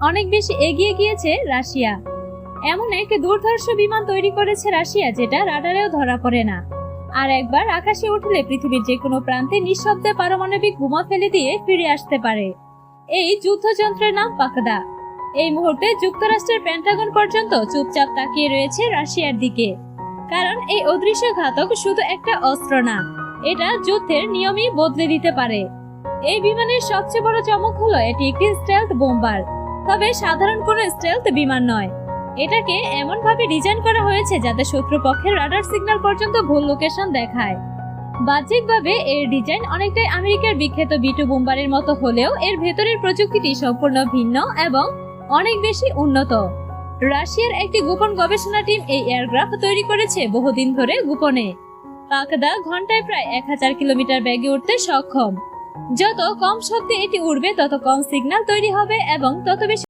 অনেক বেশি এগিয়ে গিয়েছে রাশিয়া। এমন এক দুর্ধর্ষ বিমান তৈরি করেছে রাশিয়া যেটা রাডারেও ধরা পড়ে না। আর একবার আকাশে উঠলে পৃথিবীর যে কোনো প্রান্তে নিঃশব্দে পারমাণবিক বোমা ফেলে দিয়ে ফিরে আসতে পারে। এই যুদ্ধযন্ত্রের নাম পাকদা। এই মুহূর্তে যুক্তরাষ্ট্রের পেন্টাগন পর্যন্ত চুপচাপ তাকিয়ে রয়েছে রাশিয়ার দিকে। কারণ এই অদৃশ্য ঘাতক শুধু একটা অস্ত্র না, এটা যুদ্ধের নিয়মই বদলে দিতে পারে। এই বিমানের সবচেয়ে বড় চমক হলো এটি একটি স্টেলথ বোম্বার তবে সাধারণ কোনো স্টেলথ বিমান নয়। এটাকে এমন ভাবে ডিজাইন করা হয়েছে যাতে শত্রুপক্ষের রাডার সিগন্যাল পর্যন্ত ভুল লোকেশন দেখায়। বাহ্যিকভাবে এর ডিজাইন অনেকটাই আমেরিকার বিখ্যাত বিটু বোম্বারের মতো হলেও এর ভেতরের প্রযুক্তিটি সম্পূর্ণ ভিন্ন এবং অনেক বেশি উন্নত। রাশিয়ার একটি গোপন গবেষণা টিম এই এয়ারক্রাফট তৈরি করেছে বহুদিন ধরে গোপনে। পাকদা ঘন্টায় প্রায় এক হাজার কিলোমিটার বেগে উঠতে সক্ষম। যত কম শব্দে এটি উড়বে তত কম সিগন্যাল তৈরি হবে এবং তত বেশি